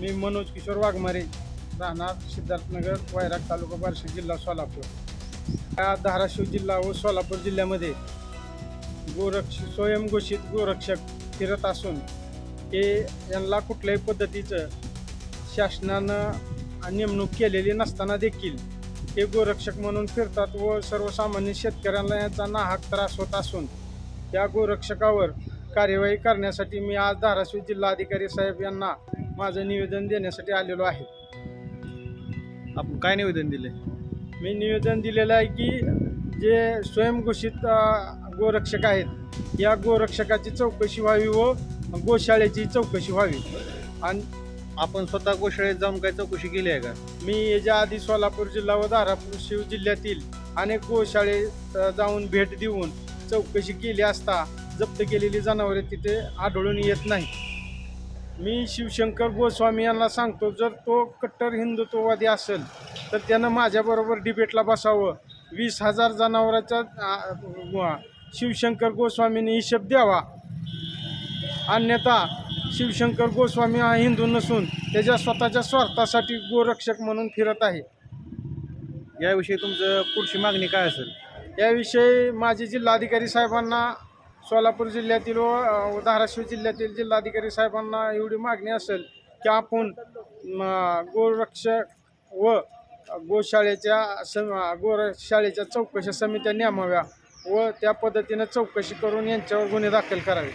मी मनोज किशोर वाघमारे राहणार सिद्धार्थनगर वैराग तालुका बार्शी जिल्हा सोलापूर. या धाराशिव जिल्हा व सोलापूर जिल्ह्यामध्ये गोरक्ष स्वयंघोषित गोरक्षक फिरत असून हे यांना कुठल्याही पद्धतीचं शासनानं नेमणूक केलेली नसताना देखील हे गोरक्षक म्हणून फिरतात व सर्वसामान्य शेतकऱ्यांना याचा नाहक त्रास होत असून या गोरक्षकावर कार्यवाही करण्यासाठी मी आज धाराशिव जिल्हाधिकारी साहेब यांना माझं निवेदन देण्यासाठी आलेलो आहे. आपण काय निवेदन दिले मी निवेदन दिलेलं आहे की जे स्वयंघोषित गोरक्षक आहेत या गोरक्षकाची चौकशी व्हावी व गोशाळेची चौकशी व्हावी. आणि आपण स्वतः गोशाळेत जाऊन काय चौकशी केली आहे का? मी याच्या आधी सोलापूर जिल्हा व धाराशिव जिल्ह्यातील अनेक गोशाळेत जाऊन भेट देऊन चौकशी केली असता जप्त केलेली जनावरे तिथे आढळून येत नाही मी शिवशंकर गोस्वामी यांना सांगतो जर तो कट्टर हिंदुत्ववादी असेल तर त्यानं माझ्याबरोबर डिबेटला बसावं. वीस हजार जनावरांचा आ, व शिवशंकर गोस्वामीने हिशेब द्यावा. अन्यथा शिवशंकर गोस्वामी हा हिंदू नसून त्याच्या स्वतःच्या स्वार्थासाठी गोरक्षक म्हणून फिरत आहे. याविषयी तुमचं पुढची मागणी काय असेल? याविषयी माझे जिल्हाधिकारी साहेबांना सोलापूर जिल्ह्यातील व धाराशिव जिल्ह्यातील जिल्हाधिकारी साहेबांना एवढी मागणी असेल की आपण गोरक्षक व गोशाळेच्या सम गोशाळेच्या चौकशी समित्या नेमाव्या व त्या पद्धतीनं चौकशी करून यांच्यावर गुन्हे दाखल करावे.